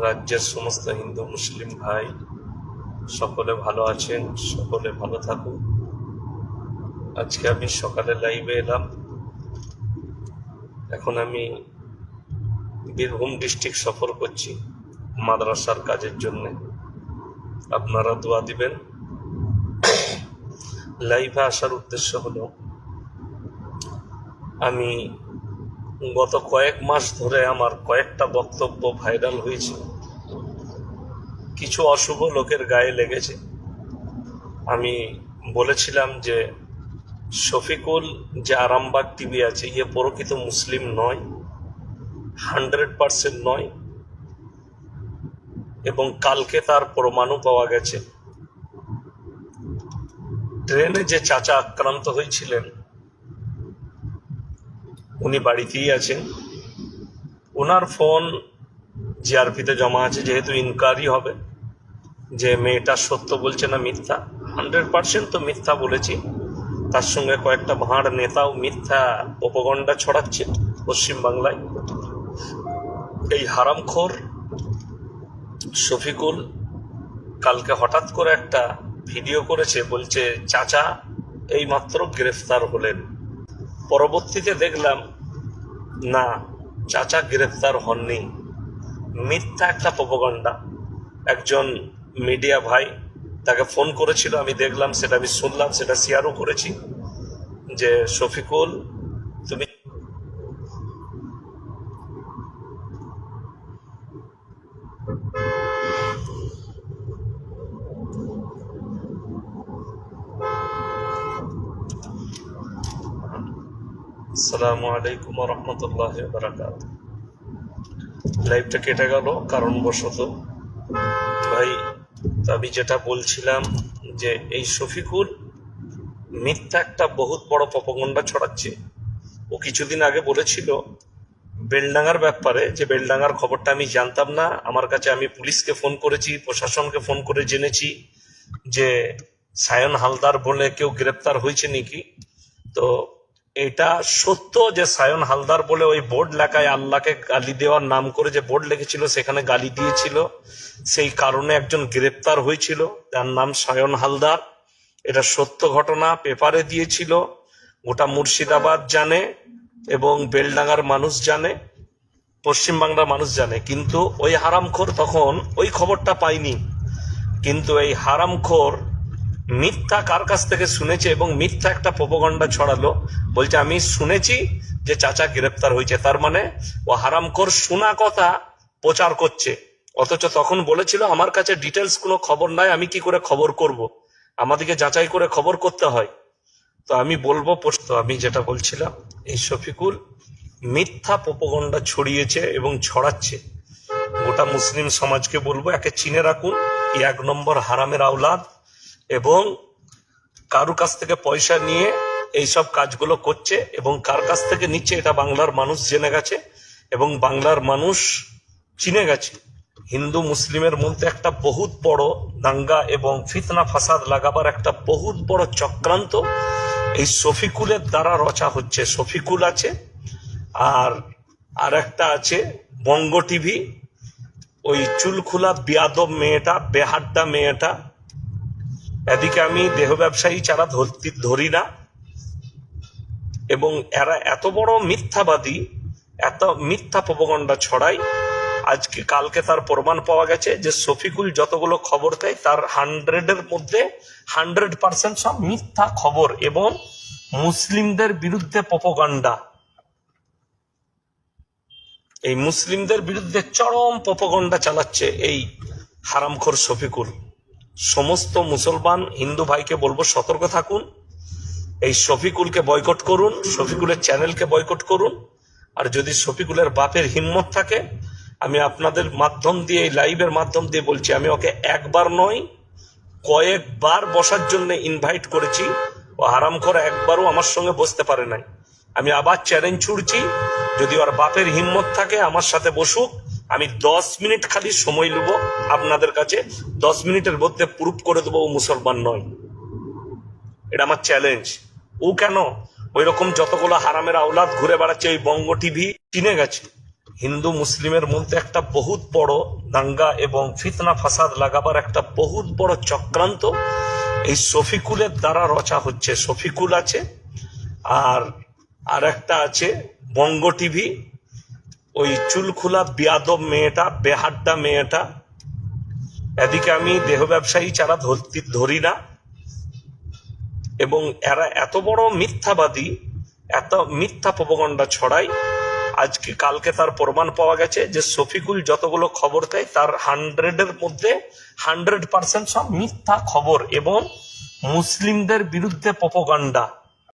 রাজ্যের সমস্ত হিন্দু, মুসলিম ভাই সকলে ভালো আছেন, সকলে ভালো থাকুন। আজকে আমি সকালে লাইভে এলাম। এখন আমি বীরভূম ডিস্ট্রিক্ট সফর করছি মাদ্রাসার কাজের জন্য। আপনারা দোয়া দিবেন। লাইভে আসার উদ্দেশ্য হলো, আমি গত কয়েক মাস ধরে আমার কয়েকটা বক্তব্য ভাইরাল হয়েছে। কিছু অশুভ লোকের গায়ে লেগেছে। আমি বলেছিলাম যে, শফিকুল যে আরামবাগ টিভি আছে ইয়ে প্রকৃত মুসলিম নয়, হান্ড্রেড পার্সেন্ট নয়, এবং কালকে তার প্রমাণও পাওয়া গেছে। ট্রেনে যে চাচা আক্রান্ত হয়েছিলেন উনি বাড়িতেই আছেন। ওনার ফোন জিআরপিতে জমা আছে, যেহেতু ইনকোয়ারি হবে, যে মেয়েটা সত্য বলছে না মিথ্যা। হান্ড্রেড পার্সেন্ট তো মিথ্যা বলেছি। তার সঙ্গে কয়েকটা ভাঁড় নেতাও মিথ্যা উপগণ্ডা ছড়াচ্ছে পশ্চিমবাংলায়। এই হারামখোর শফিকুল কালকে হঠাৎ করে একটা ভিডিও করেছে, বলছে, চাচা, এইমাত্র গ্রেফতার হলেন। পরবর্তীতে দেখলাম, না, চাচা গ্রেফতার হননি। মিথ্যা একটা প্রপগণ্ডা একজন মিডিয়া ভাই তাকে ফোন করেছিল, আমি দেখলাম, সেটা আমি শুনলাম, সেটা শেয়ারও করেছি, যে, শফিকুল, তুমি আসসালামু আলাইকুম রহমতুল্লাহ বারাকাত লাইভটা কেটে গেল, কারণবশত ভাই, আমি যেটা বলছিলাম যে এই শফিকুল মিথ্যা একটা বহুত বড় পপগন্ডা ছড়াচ্ছে। ও কিছুদিন আগে বলেছিল বেলডাঙ্গার ব্যাপারে যে বেলডাঙ্গার খবরটা আমি জানতাম না, আমার কাছে আমি পুলিশকে ফোন করেছি, প্রশাসনকে ফোন করে জেনেছি যে সায়ন হালদার বলে কেউ গ্রেপ্তার হয়েছে নাকি। তো এটা সত্য যে সায়ন হালদার বলে ওই বোর্ড লেখায় আল্লাহকে গালি দেওয়ার নাম করে যে বোর্ড লিখেছিল, সেখানে গালি দিয়েছিল। সেই কারণে একজন গ্রেপ্তার হয়েছিল। তার নাম সায়ন হালদার। এটা সত্য ঘটনা, পেপারে দিয়েছিল। গোটা মুর্শিদাবাদ জানে এবং বেলডাঙ্গার মানুষ জানে, পশ্চিমবাংলার মানুষ জানে। কিন্তু ওই হারামখোর তখন ওই খবরটা পাইনি কিন্তু এই হারামখোর মিথ্যা কার কাছ থেকে শুনেছে এবং মিথ্যা একটা প্রপগন্ডা ছড়ালো। বলছে, আমি শুনেছি যে চাচা গ্রেপ্তার হয়েছে। তার মানে ও হারামখোর শোনা কথা প্রচার করছে। অথচ তখন বলেছিল, আমার কাছে ডিটেলস কোনো খবর নাই, আমি কি করে খবর করব? আমাদেরকে যাচাই করে খবর করতে হয়। তো আমি বলব পোস্ত আমি যেটা বলছিলাম, এই শফিকুল মিথ্যা প্রপগন্ডা ছড়িয়েছে এবং ছড়াচ্ছে। গোটা মুসলিম সমাজকে বলব, একে চিনে রাখুন। এক নম্বর হারামের আওলাদ। এবং কারু কাছ থেকে পয়সা নিয়ে এইসব কাজগুলো করছে এবং কার কাছ থেকে নিচ্ছে এটা বাংলার মানুষ জেনে গেছে এবং বাংলার মানুষ চিনে গেছে। হিন্দু, মুসলিমের মধ্যে একটা বহুত বড় দাঙ্গা এবং ফিতনা, ফাসাদ লাগাবার একটা বহুত বড় চক্রান্ত এই শফিকুলের দ্বারা রচা হচ্ছে। শফিকুল আছে, আর আর একটা আছে বঙ্গ টিভি, ওই চুলখোলা বিয়াদব মেয়েটা, বেহাড্ডা মেয়েটা এদিকে আমি দেহ ব্যবসায়ী ধরতি, ধরি না। এবং এরা এত বড় মিথ্যাবাদী, এত মিথ্যা প্রপগণ্ডা ছড়ায় আজকে কালকে তার প্রমাণ পাওয়া গেছে যে শফিকুল যতগুলো খবর দেয়, তার হান্ড্রেডের মধ্যে হান্ড্রেড পার্সেন্ট সব মিথ্যা খবর এবং মুসলিমদের বিরুদ্ধে প্রপগান্ডা। এই মুসলিমদের বিরুদ্ধে চরম প্রপগন্ডা চালাচ্ছে এই হারামখোর শফিকুল। সমস্ত মুসলমান হিন্দু ভাইকে বলব, সতর্ক থাকুন। এই শফিকুলকে বয়কট করুন, শফিকুলের চ্যানেলকে বয়কট করুন। আর যদি শফিকুলের বাপের হিম্মত থাকে, আমি আপনাদের মাধ্যম দিয়ে, এই লাইভের মাধ্যম দিয়ে বলছি, আমি ওকে একবার নয়, কয়েকবার বসার জন্য ইনভাইট করেছি। ও আরাম করে একবারও আমার সঙ্গে বসতে পারে নাই। আমি আবার চ্যালেঞ্জ ছুড়ছি। যদি ওর বাপের হিম্মত থাকে, আমার সাথে বসুক। আমি দশ মিনিট খালি সময় নেব আপনাদের কাছে। দশ মিনিটের মধ্যে প্রুফ করে দেবো ও মুসলমান নয়। এটা আমার চ্যালেঞ্জ ও কেন? ওই রকম যতগুলো হারামের আওলাদ ঘুরে বেড়াচ্ছে, ওই বঙ্গ টিভি চিনে গেছে। হিন্দু মুসলিমের মধ্যে একটা বহুত বড় দাঙ্গা এবং ফিতনা ফাসাদ লাগাবার একটা বহুত বড় চক্রান্ত। এই শফিকুলের দ্বারা রচা হচ্ছে। শফিকুল আছে, আর আর একটা আছে বঙ্গ টিভি ওই চুলখোলা বিয়াদব মেয়েটা, বেহাড্ডা মেয়েটা। এদিকে আমি দেহ ব্যবসায়ী ধরতি, ধরি না। এবং এরা এত বড় মিথ্যাবাদী, এত মিথ্যা প্রপগণ্ডা ছড়ায় আজকে কালকে তার প্রমাণ পাওয়া গেছে যে শফিকুল যতগুলো খবর দেয়, তার হান্ড্রেডের মধ্যে হান্ড্রেড পার্সেন্ট সব মিথ্যা খবর এবং মুসলিমদের বিরুদ্ধে প্রপগান্ডা।